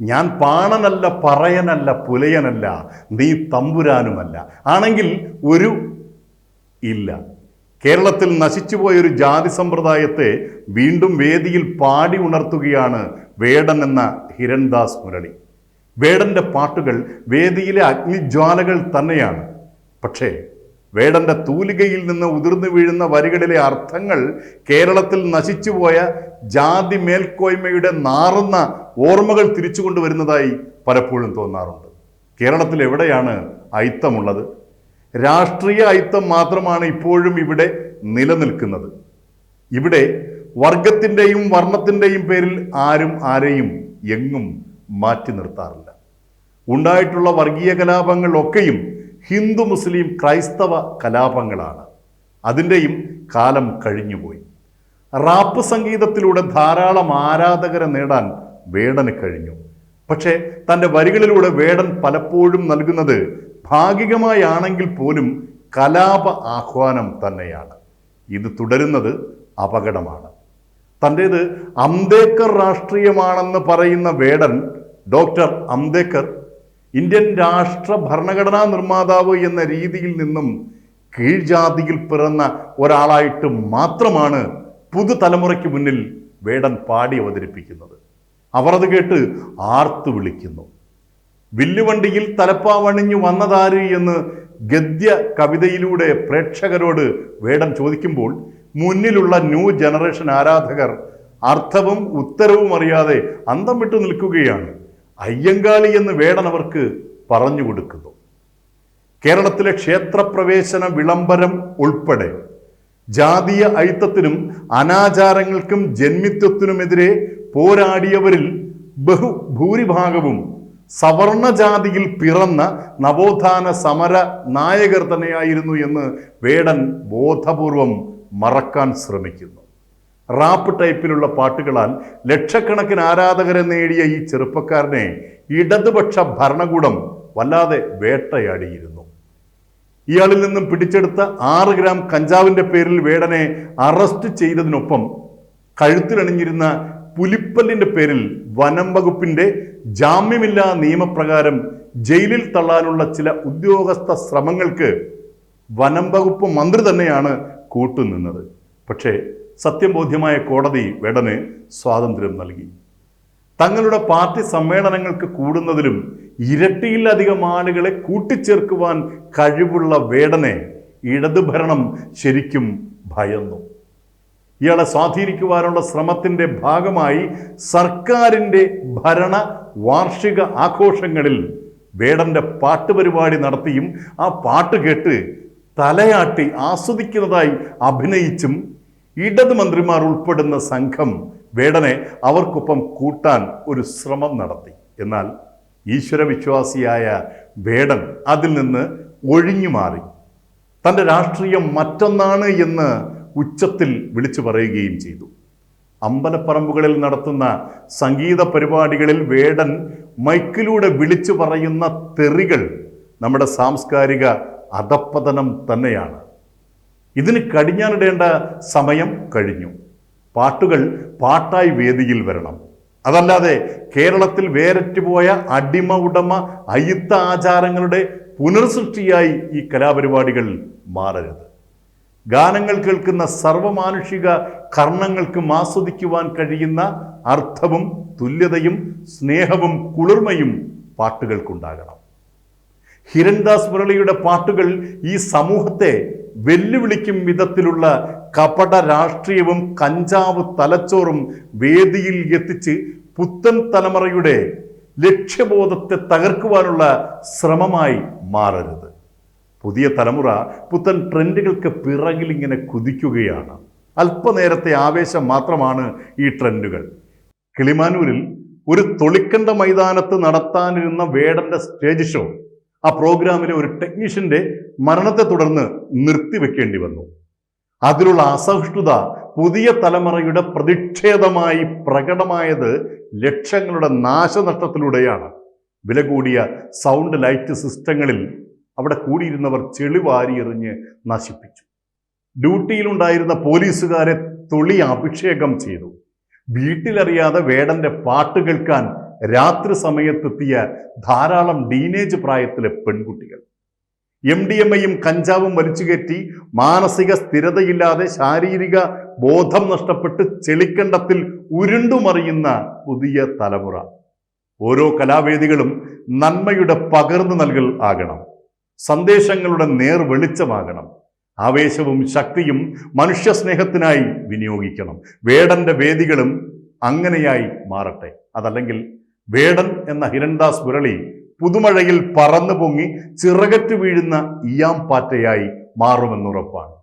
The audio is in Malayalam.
ഞാൻ പാണനല്ല പറയനല്ല പുലയനല്ല നീ തമ്പുരാനുമല്ല. ആണെങ്കിൽ ഒരു ഇല്ല. കേരളത്തിൽ നശിച്ചുപോയ ഒരു ജാതി സമ്പ്രദായത്തെ വീണ്ടും വേദിയിൽ പാടി ഉണർത്തുകയാണ് വേടൻ എന്ന ഹിരൺദാസ് മുരളി. വേടന്റെ പാട്ടുകൾ വേദിയിലെ അഗ്നിജ്വാലകൾ തന്നെയാണ്. പക്ഷേ വേടന്റെ തൂലികയിൽ നിന്ന് ഉതിർന്നു വീഴുന്ന വരികളിലെ അർത്ഥങ്ങൾ കേരളത്തിൽ നശിച്ചുപോയ ജാതി മേൽക്കോയ്മയുടെ നാറുന്ന ഓർമ്മകൾ തിരിച്ചു കൊണ്ടുവരുന്നതായി പലപ്പോഴും തോന്നാറുണ്ട്. കേരളത്തിൽ എവിടെയാണ് അയിത്തമുള്ളത്? രാഷ്ട്രീയ അയിത്തം മാത്രമാണ് ഇപ്പോഴും ഇവിടെ നിലനിൽക്കുന്നത്. ഇവിടെ വർഗത്തിന്റെയും വർണത്തിന്റെയും പേരിൽ ആരും ആരെയും എങ്ങും മാറ്റി നിർത്താറില്ല. ഉണ്ടായിട്ടുള്ള വർഗീയ കലാപങ്ങളൊക്കെയും ഹിന്ദു മുസ്ലിം ക്രൈസ്തവ കലാപങ്ങളാണ്. അതിന്റെയും കാലം കഴിഞ്ഞുപോയി. റാപ്പ് സംഗീതത്തിലൂടെ ധാരാളം ആരാധകരെ നേടാൻ വേടന് കഴിഞ്ഞു. പക്ഷേ തന്റെ വരികളിലൂടെ വേടൻ പലപ്പോഴും നൽകുന്നത് ഭാഗികമായാണെങ്കിൽ പോലും കലാപ ആഹ്വാനം തന്നെയാണ്. ഇത് തുടരുന്നത് അപകടമാണ്. തന്റേത് അംബേദ്കർ രാഷ്ട്രീയമാണെന്ന് പറയുന്ന വേടൻ ഡോക്ടർ അംബേദ്കർ ഇന്ത്യൻ രാഷ്ട്ര ഭരണഘടനാ നിർമ്മാതാവ് എന്ന രീതിയിൽ നിന്നും കീഴ്ജാതിയിൽ പിറന്ന ഒരാളായിട്ട് മാത്രമാണ് പുതുതലമുറയ്ക്ക് മുന്നിൽ വേടൻ പാടി അവതരിപ്പിക്കുന്നത്. അവർ അത് കേട്ട് ആർത്തു വിളിക്കുന്നു. വില്ലുവണ്ടിയിൽ തലപ്പാവണിഞ്ഞു വന്നതാര് എന്ന് ഗദ്യ കവിതയിലൂടെ പ്രേക്ഷകരോട് വേടൻ ചോദിക്കുമ്പോൾ മുന്നിലുള്ള ന്യൂ ജനറേഷൻ ആരാധകർ അർത്ഥവും ഉത്തരവും അറിയാതെ അന്തം വിട്ടു നിൽക്കുകയാണ്. അയ്യങ്കാളി എന്ന് വേടനവർക്ക് പറഞ്ഞു കൊടുക്കുന്നു. കേരളത്തിലെ ക്ഷേത്രപ്രവേശന വിളംബരം ഉൾപ്പെടെ ജാതീയ അയിത്തത്തിനും അനാചാരങ്ങൾക്കും ജന്മിത്വത്തിനുമെതിരെ പോരാടിയവരിൽ ബഹുഭൂരിഭാഗവും സവർണജാതിയിൽ പിറന്ന നവോത്ഥാന സമര നായകർ തന്നെയായിരുന്നു എന്ന് വേടൻ ബോധപൂർവം മറക്കാൻ ശ്രമിക്കുന്നു. റാപ്പ് ടൈപ്പിലുള്ള പാട്ടുകളാൽ ലക്ഷക്കണക്കിന് ആരാധകരെ നേടിയ ഈ ചെറുപ്പക്കാരനെ ഇടതുപക്ഷ ഭരണകൂടം വല്ലാതെ വേട്ടയാടിയിരുന്നു. ഇയാളിൽ നിന്നും പിടിച്ചെടുത്ത ആറ് ഗ്രാം കഞ്ചാവിന്റെ പേരിൽ വേടനെ അറസ്റ്റ് ചെയ്തതിനൊപ്പം കഴുത്തിലണിഞ്ഞിരുന്ന പുലിപ്പല്ലിന്റെ പേരിൽ വനം വകുപ്പിന്റെ ജാമ്യമില്ലാ നിയമപ്രകാരം ജയിലിൽ തള്ളാനുള്ള ചില ഉദ്യോഗസ്ഥ ശ്രമങ്ങൾക്ക് വനം വകുപ്പ് മന്ത്രി തന്നെയാണ് കൂട്ടുനിന്നത്. പക്ഷേ സത്യം ബോധ്യമായ കോടതി വെടന് സ്വാതന്ത്ര്യം നൽകി. തങ്ങളുടെ പാർട്ടി സമ്മേളനങ്ങൾക്ക് കൂടുന്നതിലും ഇരട്ടിയിലധികം ആളുകളെ കൂട്ടിച്ചേർക്കുവാൻ കഴിവുള്ള വേടനെ ഇടതുഭരണം ശരിക്കും ഭയന്നു. ഇയാളെ സ്വാധീനിക്കുവാനുള്ള ശ്രമത്തിന്റെ ഭാഗമായി സർക്കാരിന്റെ ഭരണ വാർഷിക ആഘോഷങ്ങളിൽ വേടന്റെ പാട്ടുപരിപാടി നടത്തിയും ആ പാട്ട് കേട്ട് തലയാട്ടി ആസ്വദിക്കുന്നതായി അഭിനയിച്ചും ഇടത് മന്ത്രിമാർ ഉൾപ്പെടുന്ന സംഘം വേടനെ അവർക്കൊപ്പം കൂട്ടാൻ ഒരു ശ്രമം നടത്തി. എന്നാൽ ഈശ്വരവിശ്വാസിയായ വേടൻ അതിൽ നിന്ന് ഒഴിഞ്ഞു മാറി. തന്റെ രാഷ്ട്രീയം മറ്റൊന്നാണ് എന്ന് ഉച്ചത്തിൽ വിളിച്ചു പറയുകയും ചെയ്തു. അമ്പലപ്പറമ്പുകളിൽ നടത്തുന്ന സംഗീത പരിപാടികളിൽ വേടൻ മൈക്കിലൂടെ വിളിച്ചു പറയുന്ന തെറികൾ നമ്മുടെ സാംസ്കാരിക അധപ്പതനം തന്നെയാണ്. ഇതിന് കടിഞ്ഞാനിടേണ്ട സമയം കഴിഞ്ഞു. പാട്ടുകൾ പാട്ടായി വേദിയിൽ വരണം. അതല്ലാതെ കേരളത്തിൽ വേരറ്റുപോയ അടിമ ഉടമ അയിത്ത ആചാരങ്ങളുടെ പുനർസൃഷ്ടിയായി ഈ കലാപരിപാടികൾ മാറരുത്. ഗാനങ്ങൾ കേൾക്കുന്ന സർവമാനുഷിക കർണങ്ങൾക്കും ആസ്വദിക്കുവാൻ കഴിയുന്ന അർത്ഥവും തുല്യതയും സ്നേഹവും കുളിർമയും പാട്ടുകൾക്കുണ്ടാകണം. ഹിരൺദാസ് മുരളിയുടെ പാട്ടുകൾ ഈ സമൂഹത്തെ വെല്ലുവിളിക്കും വിധത്തിലുള്ള കപട രാഷ്ട്രീയവും കഞ്ചാവ് തലച്ചോറും വേദിയിൽ എത്തിച്ച് പുത്തൻ തലമുറയുടെ ലക്ഷ്യബോധത്തെ തകർക്കുവാനുള്ള ശ്രമമായി മാറരുത്. പുതിയ തലമുറ പുത്തൻ ട്രെൻഡുകൾക്ക് പിറകിൽ ഇങ്ങനെ കുതിക്കുകയാണ്. അല്പനേരത്തെ ആവേശം മാത്രമാണ് ഈ ട്രെൻഡുകൾ. കിളിമാനൂരിൽ ഒരു തൊളിക്കണ്ട മൈതാനത്ത് നടത്താനിരുന്ന വേടന്റെ സ്റ്റേജ് ഷോ ആ പ്രോഗ്രാമിലെ ഒരു ടെക്നീഷ്യന്റെ മരണത്തെ തുടർന്ന് നിർത്തിവെക്കേണ്ടി വന്നു. അതിലുള്ള അസഹിഷ്ണുത പുതിയ തലമുറയുടെ പ്രതിഷേധമായി പ്രകടമായത് ലക്ഷങ്ങളുടെ നാശനഷ്ടത്തിലൂടെയാണ്. വില കൂടിയ സൗണ്ട് ലൈറ്റ് സിസ്റ്റങ്ങളിൽ അവിടെ കൂടിയിരുന്നവർ ചെളിവാരി എറിഞ്ഞ് നശിപ്പിച്ചു. ഡ്യൂട്ടിയിലുണ്ടായിരുന്ന പോലീസുകാരെ തൊളി അഭിഷേകം ചെയ്തു. വീട്ടിലറിയാതെ വേടന്റെ പാട്ട് കേൾക്കാൻ രാത്രി സമയത്തെത്തിയ ധാരാളം ടീനേജ് പ്രായത്തിലെ പെൺകുട്ടികൾ. എം ഡി എം ഐയും കഞ്ചാവും വലിച്ചുകയറ്റി മാനസിക സ്ഥിരതയില്ലാതെ ശാരീരിക ബോധം നഷ്ടപ്പെട്ട് ചെളിക്കണ്ടത്തിൽ ഉരുണ്ടുമറിയുന്ന പുതിയ തലമുറ. ഓരോ കലാവേദികളും നന്മയുടെ പകർന്നു നൽകൽ ആകണം. സന്ദേശങ്ങളുടെ നേർ വെളിച്ചമാകണം. ആവേശവും ശക്തിയും മനുഷ്യസ്നേഹത്തിനായി വിനിയോഗിക്കണം. വേടന്റെ വേദികളും അങ്ങനെയായി മാറട്ടെ. അതല്ലെങ്കിൽ വേടൻ എന്ന ഹിരൺദാസ് മുരളി പുതുമഴയിൽ പറന്നു പൊങ്ങി ചിറകറ്റു വീഴുന്ന ഇയാം പാറ്റയായി മാറുമെന്നുറപ്പാണ്.